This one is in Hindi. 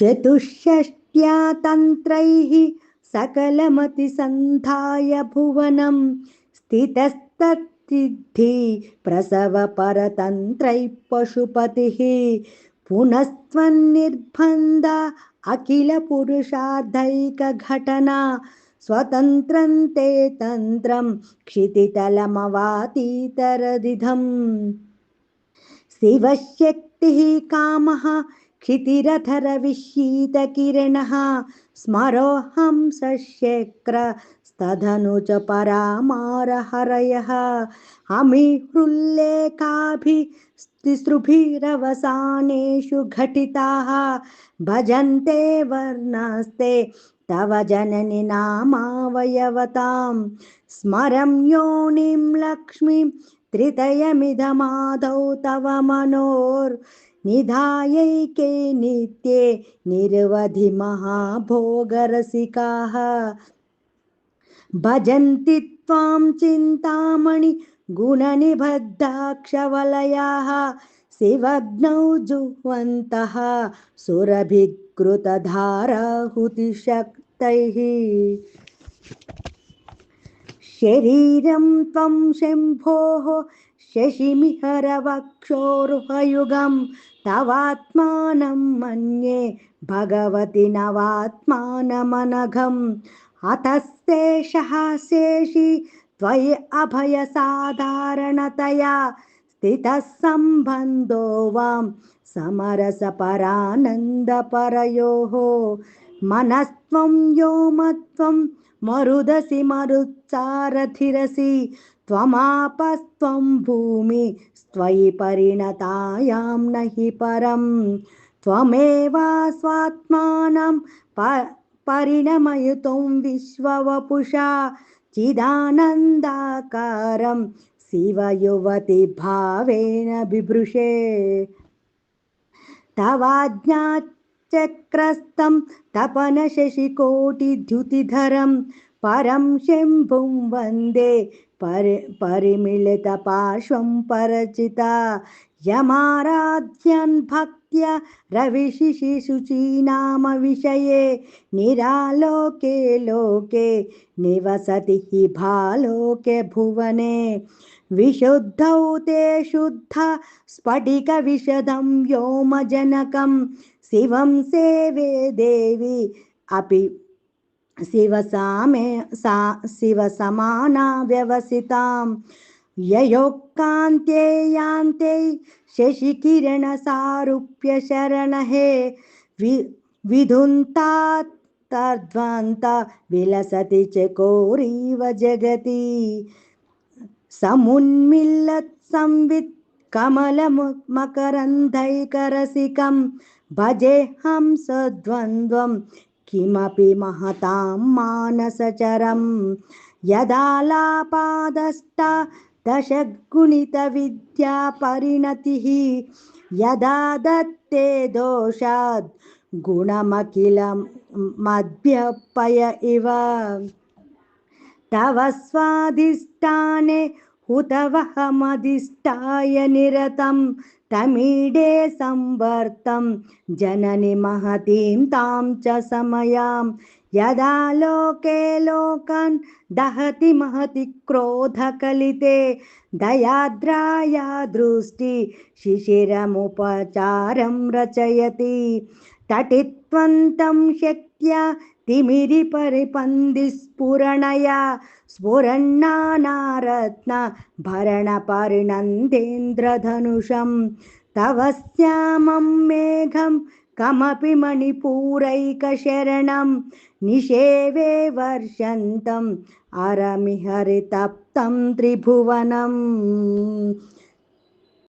चतुष्षष्ट्या तन्त्रैः सकलमतिसन्धाय भुवनं स्थितस्तत्सिद्धि प्रसवपरतन्त्रैः पशुपतिः पुनस्त्वन्निर्बन्ध अखिलपुरुषार्धैकघटना स्वतन्त्रं ते तन्त्रं क्षितितलमवातीतरदिधम्। शिवशक्तिः कामः क्षितिरथरविशीतकिरणः स्मरोऽहं सशेक्रस्तधनु च परामारहरयः अमिहृल्लेखाभिस्तिसृभिरवसानेषु घटिताः। भजन्ते वर्णस्ते, तव जननि नामावयवतां। स्मरं योनिं लक्ष्मीं त्रितयमिदमादौ तव मनोर्निधायैके नित्ये निरवधि महाभोगरसिकाः भजन्ति त्वां चिन्तामणि गुणनिबद्धाक्षवलयाः शिवग्नौ जुह्वन्तः सुरभिकृतधाराहुतिशक्तैः शरीरं त्वं शम्भोः शशिमिहरवक्षोरुहयुगं तवात्मानं मन्ये भगवति नवात्मानमनघम्। अतस्तेषः शेषि त्वयि अभयसाधारणतया स्थितः सम्बन्धो वां समरसपरानन्दपरयोः। मनस्त्वं व्योमत्वं मरुदसि मरुत्सारथिरसि त्वमापस्त्वं भूमि स्त्वयि परिणतायां न हि परं त्वमेवा स्वात्मानं प परिणमयुतं विश्ववपुषा चिदानन्दाकारं शिवयुवति भावेन बिभृशे तवाज्ञाचक्रस्तं तपनशशिकोटिद्युतिधरं परं शम्भुं वन्दे परि परिमिलितपार्श्वं परचिता यमाराध्यन् भक्त्या रविशिशिशुचीनामविषये निरालोके लोके निवसति हि भालोके भुवने। विशुद्धौ ते शुद्ध स्फटिकविशदं व्योमजनकं शिवं सेवे देवी अपि शिवसामे सा, शिवसमाना व्यवसितां ययोक्कान्त्ये यान्ते शशिकिरणसारूप्य शरणहे। वि, विधुन्तात् तद्वन्त विलसति चकोरीव जगति। समुन्मिल्लत् संवित् कमलमकरन्धैकरसिकं भजेऽहं सद्वन्द्वं किमपि महतां मानसचरं यदालापादष्टा दशगुणितविद्या परिणतिः यदा दत्ते दोषात् गुणमखिलं मद्भ्यपय इव। तव स्वाधिष्ठाने हुतवहमधिष्ठाय निरतं तमीडे संवर्तं। जननि महतीं तां च समयां। यदा लोके लोकान् दहति महति क्रोधकलिते, दयाद्राया दृष्टि शिशिरमुपचारं रचयति। तटित्वन्तं शक्त्या तिमिरिपरिपन्दिस्फुरणया स्फुरन्नानारत्न भरणपर्णन्देन्द्रधनुषं तव श्यामं मेघं कमपि मणिपूरैकशरणं निषेवे वर्षन्तम् अरमिहरितप्तं त्रिभुवनम्